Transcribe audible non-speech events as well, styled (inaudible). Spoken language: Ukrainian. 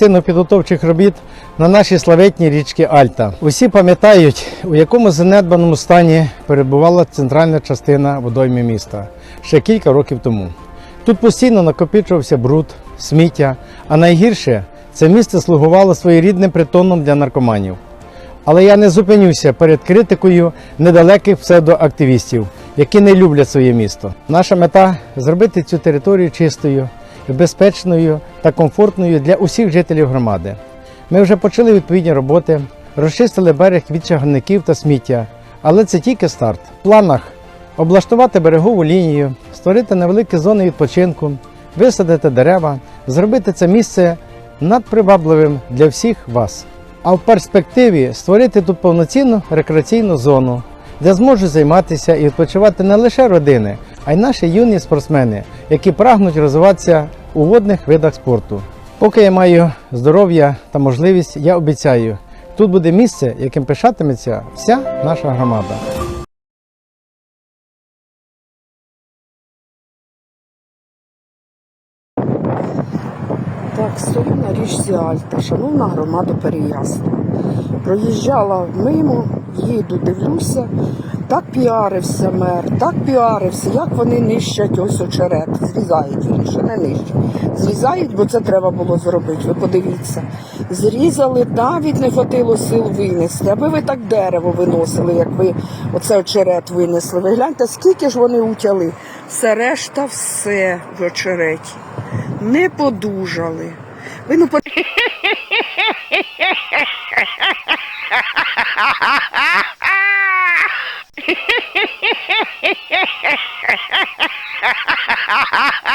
частину підготовчих робіт на нашій славетній річці Альта. Усі пам'ятають, у якому занедбаному стані перебувала центральна частина водойми міста ще кілька років тому. Тут постійно накопичувався бруд, сміття, а найгірше це місце слугувало своєрідним притоном для наркоманів. Але я не зупинюся перед критикою недалеких псевдоактивістів, які не люблять своє місто. Наша мета зробити цю територію чистою, безпечною та комфортною для усіх жителів громади. Ми вже почали відповідні роботи, розчистили берег від чагарників та сміття, але це тільки старт. В планах облаштувати берегову лінію, створити невеликі зони відпочинку, висадити дерева, зробити це місце надпривабливим для всіх вас. А в перспективі створити тут повноцінну рекреаційну зону, де зможуть займатися і відпочивати не лише родини, а й наші юні спортсмени, які прагнуть розвиватися у водних видах спорту. Поки я маю здоров'я та можливість, я обіцяю, тут буде місце, яким пишатиметься вся наша громада. Так, стою на річці Альта, шановна громада Переясла. Проїжджала мимо, їду, дивлюся, так піарився мер, так піарився, як вони нищать ось очерет. Зрізають вірніше, не нищать. Зрізають, бо це треба було зробити. Ви подивіться. Зрізали, навіть не хватило сил винести. Аби ви так дерево виносили, як ви оце очерет винесли. Ви гляньте, скільки ж вони утяли. Все решта, все в очереті. Не подужали. Ви ну по- (laughs) ha ha ha ha ha ha